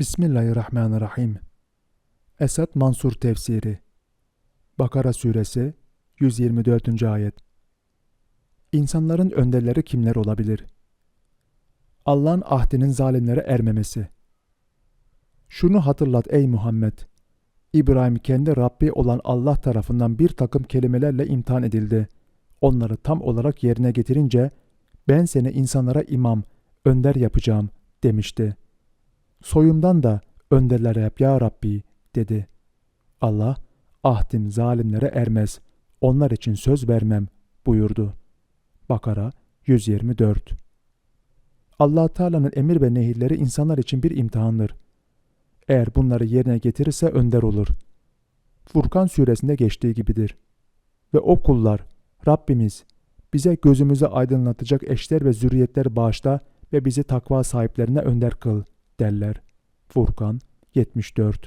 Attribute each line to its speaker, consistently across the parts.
Speaker 1: Bismillahirrahmanirrahim. Esad Mansur Tefsiri Bakara Suresi 124. Ayet İnsanların önderleri kimler olabilir? Allah'ın ahdinin zalimlere ermemesi. Şunu hatırlat ey Muhammed! İbrahim kendi Rabbi olan Allah tarafından bir takım kelimelerle imtihan edildi. Onları tam olarak yerine getirince ben seni insanlara imam, önder yapacağım demişti. Soyumdan da önderlere yap ya Rabbi dedi. Allah ahdim zalimlere ermez. Onlar için söz vermem buyurdu. Bakara 124 allah Teala'nın emir ve nehirleri insanlar için bir imtihandır. Eğer bunları yerine getirirse önder olur. Furkan suresinde geçtiği gibidir. Ve o kullar, Rabbimiz bize gözümüzü aydınlatacak eşler ve zürriyetler bağışla ve bizi takva sahiplerine önder kıl derler. Furkan 74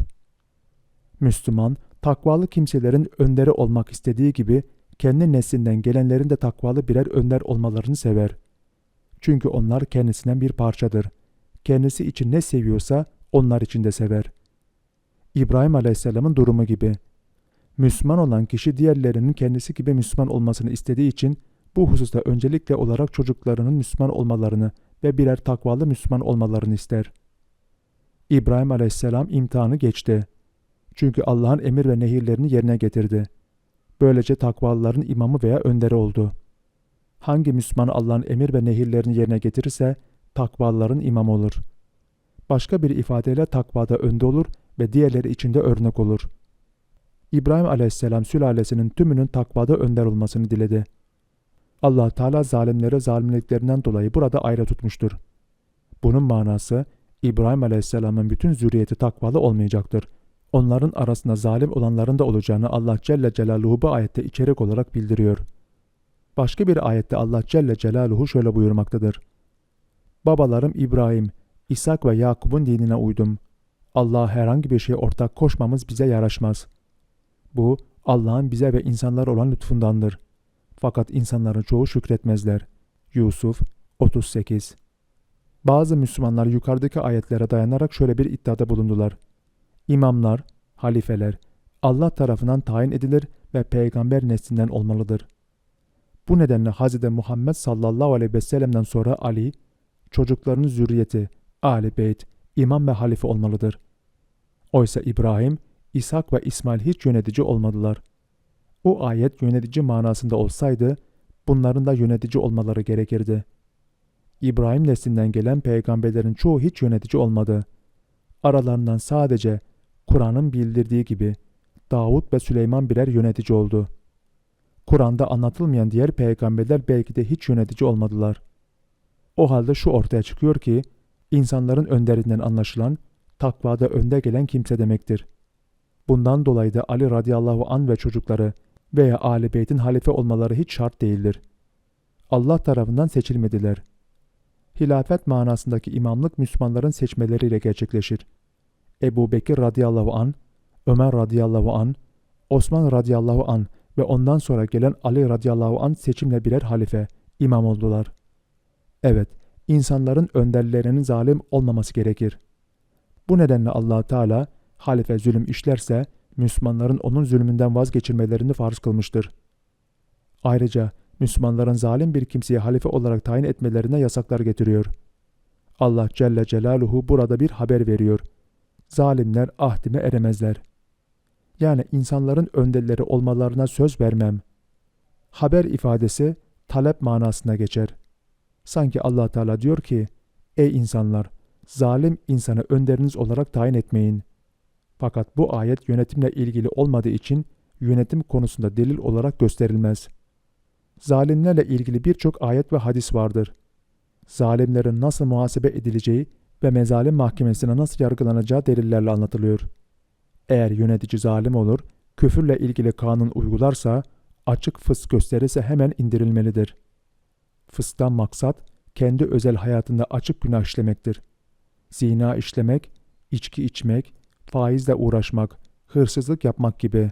Speaker 1: Müslüman, takvalı kimselerin önderi olmak istediği gibi kendi neslinden gelenlerin de takvalı birer önder olmalarını sever. Çünkü onlar kendisinden bir parçadır. Kendisi için ne seviyorsa onlar için de sever. İbrahim Aleyhisselam'ın durumu gibi. Müslüman olan kişi diğerlerinin kendisi gibi Müslüman olmasını istediği için bu hususta öncelikle olarak çocuklarının Müslüman olmalarını ve birer takvalı Müslüman olmalarını ister. İbrahim aleyhisselam imtihanı geçti. Çünkü Allah'ın emir ve nehirlerini yerine getirdi. Böylece takvalıların imamı veya önderi oldu. Hangi Müslüman Allah'ın emir ve nehirlerini yerine getirirse takvalıların imamı olur. Başka bir ifadeyle takvada önde olur ve diğerleri içinde örnek olur. İbrahim aleyhisselam sülalesinin tümünün takvada önder olmasını diledi. Allah Teala zalimlere zalimliklerinden dolayı burada ayrı tutmuştur. Bunun manası İbrahim Aleyhisselam'ın bütün zürriyeti takvalı olmayacaktır. Onların arasında zalim olanların da olacağını Allah Celle Celaluhu bu ayette içerik olarak bildiriyor. Başka bir ayette Allah Celle Celaluhu şöyle buyurmaktadır. Babalarım İbrahim, İshak ve Yakup'un dinine uydum. Allah'a herhangi bir şey ortak koşmamız bize yaraşmaz. Bu Allah'ın bize ve insanlar olan lütfundandır. Fakat insanların çoğu şükretmezler. Yusuf 38 Bazı Müslümanlar yukarıdaki ayetlere dayanarak şöyle bir iddiada bulundular. İmamlar, halifeler Allah tarafından tayin edilir ve peygamber neslinden olmalıdır. Bu nedenle Hz. Muhammed sallallahu aleyhi ve sellem'den sonra Ali, çocuklarının zürriyeti, Ali Beyt, imam ve halife olmalıdır. Oysa İbrahim, İshak ve İsmail hiç yönetici olmadılar. O ayet yönetici manasında olsaydı, bunların da yönetici olmaları gerekirdi. İbrahim neslinden gelen peygamberlerin çoğu hiç yönetici olmadı. Aralarından sadece Kur'an'ın bildirdiği gibi Davut ve Süleyman birer yönetici oldu. Kur'an'da anlatılmayan diğer peygamberler belki de hiç yönetici olmadılar. O halde şu ortaya çıkıyor ki, insanların önderinden anlaşılan, takvada önde gelen kimse demektir. Bundan dolayı da Ali radıyallahu an ve çocukları veya Ali Beyt'in halife olmaları hiç şart değildir. Allah tarafından seçilmediler. Hilafet manasındaki imamlık Müslümanların seçmeleriyle gerçekleşir. Ebu Bekir radıyallahu an, Ömer radıyallahu an, Osman radıyallahu an ve ondan sonra gelen Ali radıyallahu an seçimle birer halife, imam oldular. Evet, insanların önderlerinin zalim olmaması gerekir. Bu nedenle allah Teala halife zulüm işlerse Müslümanların onun zulmünden vazgeçirmelerini farz kılmıştır. Ayrıca Müslümanların zalim bir kimseye halife olarak tayin etmelerine yasaklar getiriyor. Allah Celle Celaluhu burada bir haber veriyor. Zalimler ahdime eremezler. Yani insanların önderleri olmalarına söz vermem. Haber ifadesi talep manasına geçer. Sanki Allah Teala diyor ki, Ey insanlar! Zalim insanı önderiniz olarak tayin etmeyin. Fakat bu ayet yönetimle ilgili olmadığı için yönetim konusunda delil olarak gösterilmez. Zalimlerle ilgili birçok ayet ve hadis vardır. Zalimlerin nasıl muhasebe edileceği ve mezalim mahkemesine nasıl yargılanacağı delillerle anlatılıyor. Eğer yönetici zalim olur, küfürle ilgili kanun uygularsa, açık fısk gösterirse hemen indirilmelidir. Fısktan maksat, kendi özel hayatında açık günah işlemektir. Zina işlemek, içki içmek, faizle uğraşmak, hırsızlık yapmak gibi.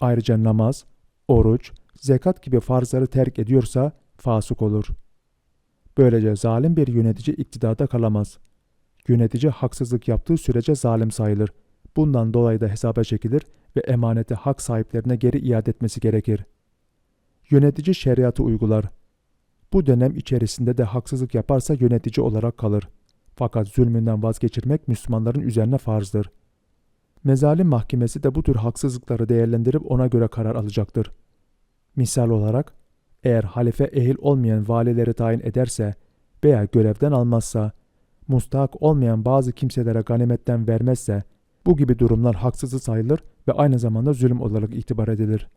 Speaker 1: Ayrıca namaz, oruç, zekat gibi farzları terk ediyorsa fasık olur. Böylece zalim bir yönetici iktidarda kalamaz. Yönetici haksızlık yaptığı sürece zalim sayılır. Bundan dolayı da hesaba çekilir ve emaneti hak sahiplerine geri iade etmesi gerekir. Yönetici şeriatı uygular. Bu dönem içerisinde de haksızlık yaparsa yönetici olarak kalır. Fakat zulmünden vazgeçirmek Müslümanların üzerine farzdır. Mezalim mahkemesi de bu tür haksızlıkları değerlendirip ona göre karar alacaktır. Misal olarak, eğer halife ehil olmayan valileri tayin ederse veya görevden almazsa, mustahak olmayan bazı kimselere ganimetten vermezse, bu gibi durumlar haksızı sayılır ve aynı zamanda zulüm olarak itibar edilir.